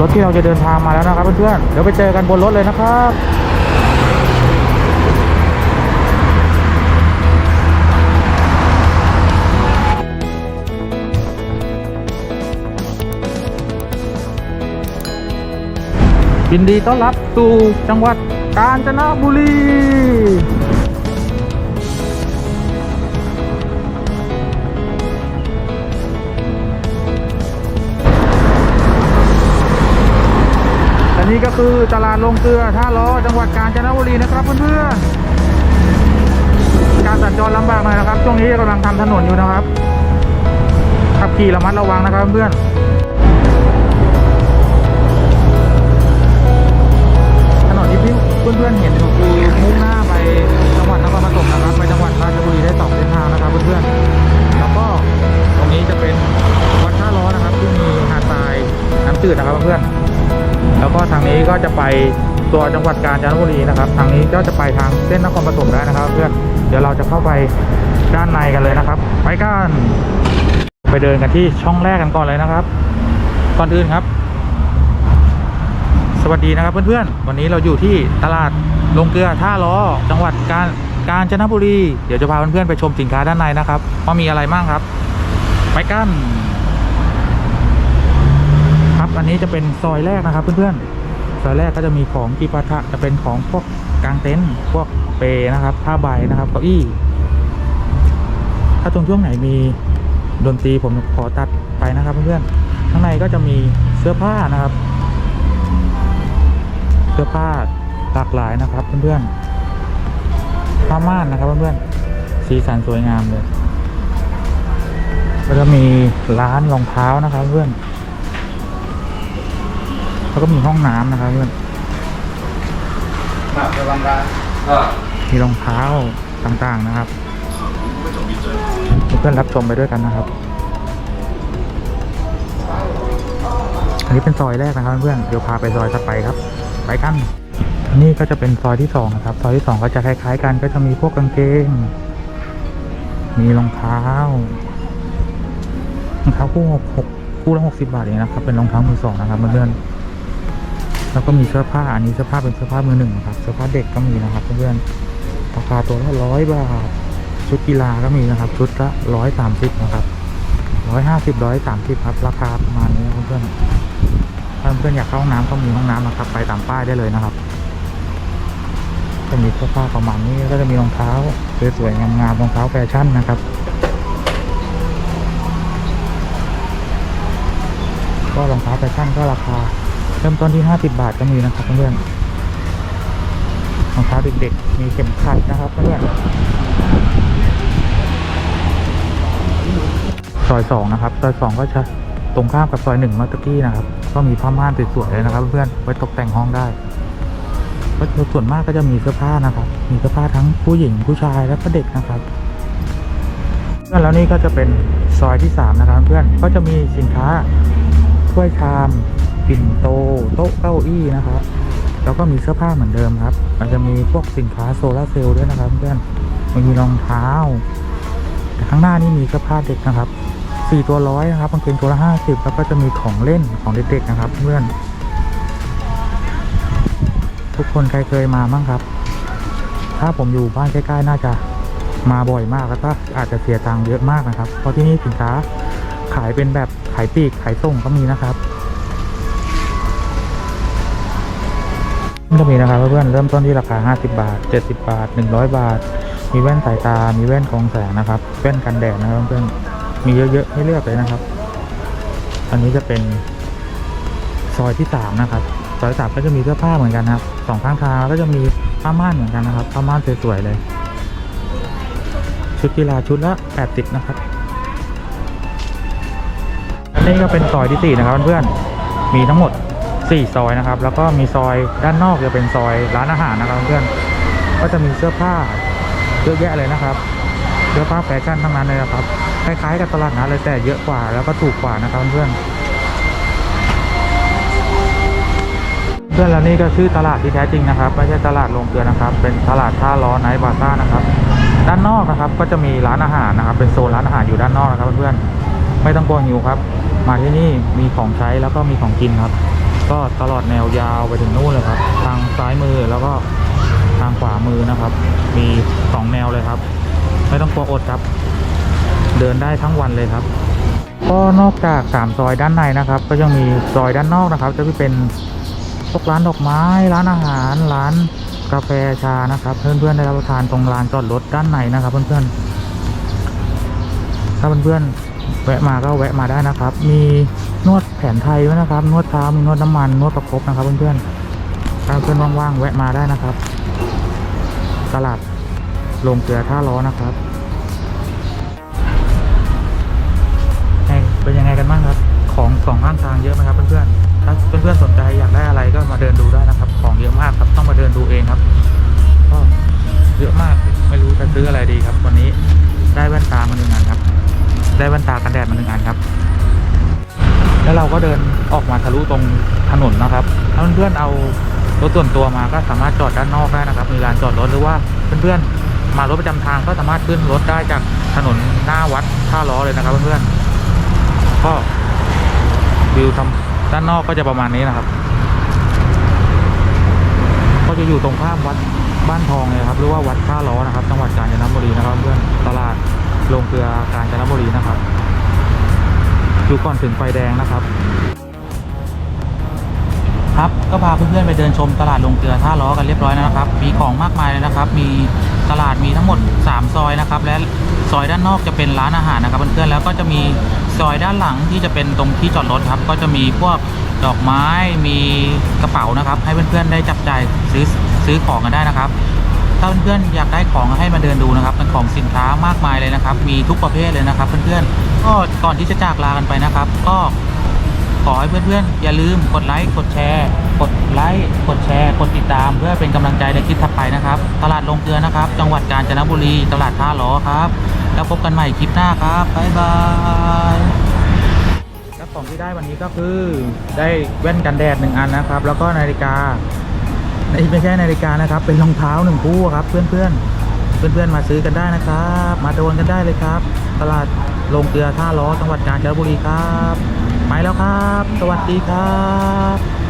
รถที่เราจะเดินทางมาแล้วนะครับเพื่อนๆเดี๋ยวไปเจอกันบนรถเลยนะครับยินดีต้อนรับสู่จังหวัดกาญจนบุรีันนี้ก็คือตลาดลงเกลือท่าล้อจังหวัดกาญจนบุรีนะครับเพื่อนๆการสัญจรลำบากหน่อยนะครับ ช่วงนี้กำลังทำถนนอยู่นะครับ ขับขี่ระมัดระวังนะครับเพื่อนๆถนนที่พี่เพื่อนๆเห็นอยู่คือมุ่งหน้าไปจังหวัดนครปฐมนะครับ ไปจังหวัดราชบุรีได้สองเส้นทางนะครับเพื่อนๆแล้วก็ตรงนี้จะเป็นวัดท่าล้อนะครับ ที่มีหาดทรายน้ำจืดนะครับเพื่อนๆ แล้วก็ทางนี้ก็จะไปตัวจังหวัดกาญจนบุรีนะครับ ทางนี้ก็จะไปทางเส้นนครปฐมได้นะครับ เพื่อนเดี๋ยวเราจะเข้าไปด้านในกันเลยนะครับ ไปกันไปเดินกันที่ช่องแรกกันก่อนเลยนะครับ ก่อนอื่นครับ สวัสดีนะครับเพื่อนๆ วันนี้เราอยู่ที่ตลาดลงเกลือท่าล้อจังหวัดกาญกาญจนบุรี เดี๋ยวจะพาเพื่อนๆไปชมสินค้าด้านในนะครับว่ามีอะไรบ้างครับ ไปกัน นี้จะเป็นซอยแรกนะครับเพื่อนๆซอยแรกก็จะมีของกีปาทะจะเป็นของพวกกางเต็นท์พวกเปนะครับผ้าใบนะครับเก้าอี้ ถ้าตรงช่วงไหนมีดนตรีผมขอตัดไปนะครับเพื่อนๆข้างในก็จะมีเสื้อผ้านะครับ เสื้อผ้าหลากหลายนะครับเพื่อนๆผ้าม่านนะครับเพื่อนๆสีสันสวยงามเลยก็จะมีร้านรองเท้านะครับเพื่อน แล้วก็มีห้องน้ำนะครับเพื่อน Nah, Yolanda. มีรองเท้าต่างๆนะครับเพื่อนๆรับชมไปด้วยกันนะครับ อันนี้เป็นซอยแรกนะครับเพื่อนๆเดี๋ยวพาไปซอยถัดไปครับ ไปกัน นี่ก็จะเป็นซอยที่สองนะครับ ซอยที่สองก็จะคล้ายๆ กันก็จะมีพวกกางเกง มีรองเท้ารองเท้าคู่หกหกคู่ละหกสิบาทเองนะครับ เป็นรองเท้ามือสองนะครับเพื่อนๆ แล้วก็มีเสื้อผ้าอันนี้เสื้อผ้าเป็นเสื้อผ้ามือหนึ่งครับเสื้อผ้าเด็กก็มีนะครับเพื่อนๆราคาตัวละร้อยบาทชุดกีฬาก็มีนะครับ ชุดละร้อยสามสิบนะครับร้อยห้าสิบร้อยสามสิบครับ ราคาประมาณนี้เพื่อนๆถ้าเพื่อนอยากเข้าห้องน้ำก็มีห้องน้ำนะครับ ไปตามป้ายได้เลยนะครับจะมีเสื้อผ้าประมาณนี้ก็จะมีรองเท้าสวยๆงามๆรองเท้าแฟชั่นนะครับ ก็รองเท้าแฟชั่นก็ราคา เริ่มต้นที่ 50 บาทก็มีนะครับเพื่อนๆรองเท้าเด็กๆ มีเข็มขัดนะครับเพื่อนซอยสองนะครับซอยสองก็จะตรงข้ามกับซอยหนึ่งเมื่อตะกี้นะครับ ก็มีผ้าม่านสวยๆเลยนะครับ เพื่อนๆไว้ตกแต่งห้องได้ก็ส่วนมากก็จะมีเสื้อผ้านะครับ มีเสื้อผ้าทั้งผู้หญิงผู้ชายและก็เด็กนะครับเพื่อนแล้วนี่ก็จะเป็นซอยที่สามนะครับ เพื่อนก็จะมีสินค้าถ้วยชาม ปิ่นโตโต๊ะเก้าอี้นะครับ แล้วก็มีเสื้อผ้าเหมือนเดิมครับมันจะมีพวกสินค้าโซลาเซลล์ด้วยนะครับเพื่อนมันมีรองเท้า แต่ข้างหน้านี่มีเสื้อผ้าเด็กนะครับสี่ตัวร้อยนะครับกางเกงตัวละห้าสิบแล้วก็จะมีของเล่นของเด็กๆนะครับ เพื่อน ทุกคนใครเคยมาบ้างครับ ถ้าผมอยู่บ้านใกล้ๆน่าจะมาบ่อยมากแล้วก็อาจจะเสียตังค์เยอะมากนะครับ เพราะที่นี่สินค้าขายเป็นแบบขายปีกขายส่งก็มีนะครับ ก็มีนะครับเพื่อนๆเริ่มต้นที่ราคา 50 บาท 70 บาท 100 บาท มีแว่นสายตา มีแว่นกรองแสงนะครับ แว่นกันแดดนะครับเพื่อนๆมีเยอะๆให้เลือกเลยนะครับ อันนี้จะเป็นซอยที่สามนะครับ ซอยสามก็จะมีเสื้อผ้าเหมือนกันนะครับสองข้างทางก็จะมีผ้าม่านเหมือนกันนะครับ ผ้าม่านสวยๆเลย ชุดกีฬาชุดละ 80 นะครับ อันนี้ก็เป็นซอยที่สี่นะครับเพื่อนๆมีทั้งหมด สี่ซอยนะครับ แล้วก็มีซอยด้านนอกจะเป็นซอยร้านอาหารนะครับเพื่อนก็จะมีเสื้อผ้าเยอะแยะเลยนะครับเสื้อผ้าแฟชั่นทั้งนั้นเลยนะครับคล้ายๆกับตลาดนัดเลยแต่เยอะกว่าแล้วก็ถูกกว่านะครับเพื่อนเพื่อนแล้วนี่ก็ชื่อตลาดที่แท้จริงนะครับไม่ใช่ตลาดลงเกลือนะครับ เป็นตลาดท่าล้อไนท์บาซ่านะครับ ด้านนอกนะครับก็จะมีร้านอาหารนะครับ เป็นโซนร้านอาหารอยู่ด้านนอกนะครับเพื่อนๆไม่ต้องกลัวหิวครับ มาที่นี่มีของใช้แล้วก็มีของกินครับ ก็ตลอดแนวยาวไปถึงนู่นเลยครับ ทางซ้ายมือแล้วก็ทางขวามือนะครับ มีสองแนวเลยครับ ไม่ต้องกลัวอดครับ เดินได้ทั้งวันเลยครับ ก็นอกจากสามซอยด้านในนะครับ ก็ยังมีซอยด้านนอกนะครับ จะเป็นพวกร้านดอกไม้ ร้านอาหาร ร้านกาแฟชานะครับ เพื่อนๆได้รับประทานตรงลานจอดรถด้านในนะครับ เพื่อนๆถ้าเพื่อนๆแวะมาก็แวะมาได้นะครับ มี นวดแผนไทยด้วยนะครับ นวดเท้ามีนวดน้ำมัน นวดประคบนะครับเพื่อนๆถ้าเพื่อนว่างๆแวะมาได้นะครับ ตลาดลงเกลือท่าล้อนะครับเป็นยังไงกันบ้างครับ ของสองข้างทางเยอะไหมครับเพื่อนๆถ้าเพื่อนๆสนใจอยากได้อะไรก็มาเดินดูได้นะครับ ของเยอะมากครับต้องมาเดินดูเองครับก็เยอะมากไม่รู้จะซื้ออะไรดีครับ วันนี้ได้แว่นตามาหนึ่งอันครับ ได้แว่นตากันแดดมาหนึ่งอันครับ แล้วเราก็เดินออกมาทะลุตรงถนนนะครับถ้าเพื่อนๆเอารถส่วนตัวมาก็สามารถจอดด้านนอกได้นะครับ มีลานจอดรถหรือว่าเพื่อนๆมารถประจำทางก็สามารถขึ้นรถได้จากถนนหน้าวัดท่าล้อเลยนะครับเพื่อนๆก็วิวทำด้านนอกก็จะประมาณนี้นะครับ ก็จะอยู่ตรงข้ามวัดบ้านทองเลยครับ หรือว่าวัดท่าล้อนะครับ จังหวัดกาญจนบุรีนะครับ เพื่อนตลาดโรงเกลือกาญจนบุรีนะครับ อยู่ก่อนถึงไฟแดงนะครับ ครับก็พาเพื่อนๆไปเดินชมตลาดลงเกลือท่าล้อกันเรียบร้อยนะครับ มีของมากมายเลยนะครับ มีตลาดมีทั้งหมด 3 ซอยนะครับ และซอยด้านนอกจะเป็นร้านอาหารนะครับเพื่อนๆแล้วก็จะมีซอยด้านหลังที่จะเป็นตรงที่จอดรถครับ ก็จะมีพวกดอกไม้มีกระเป๋านะครับ ให้เพื่อนๆได้จับใจซื้อซื้อของกันได้นะครับ ถ้าเพื่อนๆอยากได้ของให้มาเดินดูนะครับเป็นของสินค้ามากมายเลยนะครับ มีทุกประเภทเลยนะครับ เพื่อนๆก็ก่อนที่จะจากลากันไปนะครับ ก็ขอให้เพื่อนๆ อย่าลืมกดไลค์กดแชร์ กดไลค์กดแชร์ กดติดตาม เพื่อเป็นกำลังใจในคลิปถัดไปนะครับ ตลาดลงเกลือนะครับ จังหวัดกาญจนบุรีตลาดท่าล้อครับ แล้วพบกันใหม่คลิปหน้าครับบ๊ายบายและของที่ได้วันนี้ก็คือได้แว่นกันแดดหนึ่งอันนะครับ แล้วก็นาฬิกา ไม่ใช่นาฬิกานะครับ เป็นรองเท้าหนึ่งคู่ครับ เพื่อนเพื่อนเพื่อนๆมาซื้อกันได้นะครับ มาโดนกันได้เลยครับ ตลาดลงเกลือท่าล้อจังหวัดกาญจนบุรีครับไปแล้วครับ สวัสดีครับ